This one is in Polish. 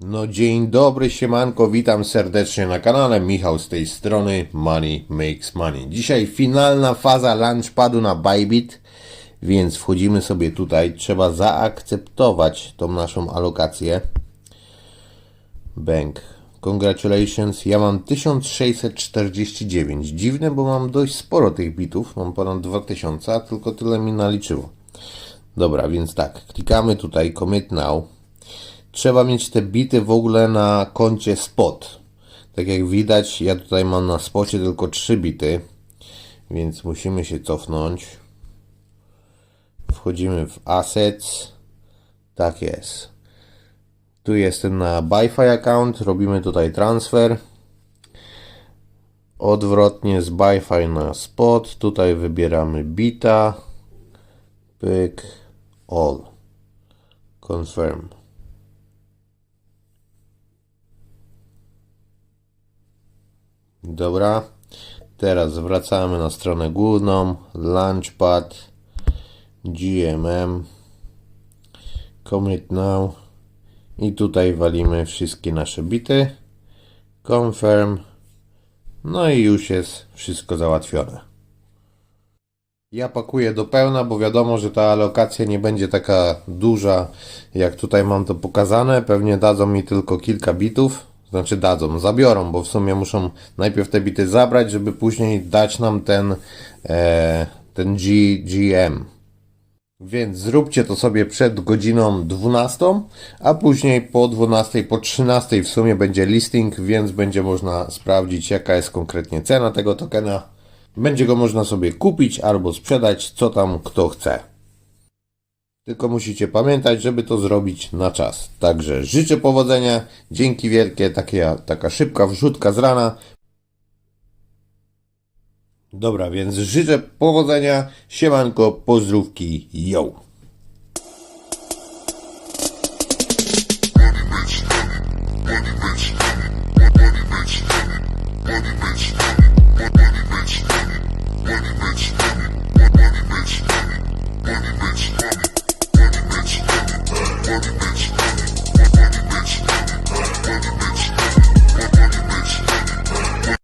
No dzień dobry, siemanko, witam serdecznie na kanale, Michał z tej strony, Money Makes Money. Dzisiaj finalna faza launchpadu na Bybit, więc wchodzimy sobie tutaj, trzeba zaakceptować tą naszą alokację. Bank, congratulations, ja mam 1649, dziwne, bo mam dość sporo tych bitów, mam ponad 2000, a tylko tyle mi naliczyło. Dobra, więc tak, klikamy tutaj Commit Now. Trzeba mieć te bity w ogóle na koncie spot. Tak jak widać, ja tutaj mam na spocie tylko 3 bity, więc musimy się cofnąć. Wchodzimy w Assets. Tak jest. Tu jestem na BuyFi account, robimy tutaj transfer. Odwrotnie z BuyFi na spot, tutaj wybieramy bita. Pyk, all. Confirm. Dobra. Teraz wracamy na stronę główną. Launchpad. GMM. Commit now. I tutaj walimy wszystkie nasze bity. Confirm. No i już jest wszystko załatwione. Ja pakuję do pełna, bo wiadomo, że ta alokacja nie będzie taka duża, jak tutaj mam to pokazane. Pewnie dadzą mi tylko kilka bitów. Znaczy dadzą, zabiorą, bo w sumie muszą najpierw te bity zabrać, żeby później dać nam ten, e, ten GGM. Więc zróbcie to sobie przed godziną 12, a później po 12, po 13 w sumie będzie listing, więc będzie można sprawdzić jaka jest konkretnie cena tego tokena. Będzie go można sobie kupić albo sprzedać, co tam kto chce. Tylko musicie pamiętać, żeby to zrobić na czas. Także życzę powodzenia, dzięki wielkie, takie, taka szybka wrzutka z rana. Dobra, więc życzę powodzenia, siemanko, pozdrówki, yo! Money makes money. Money makes money. Money makes money.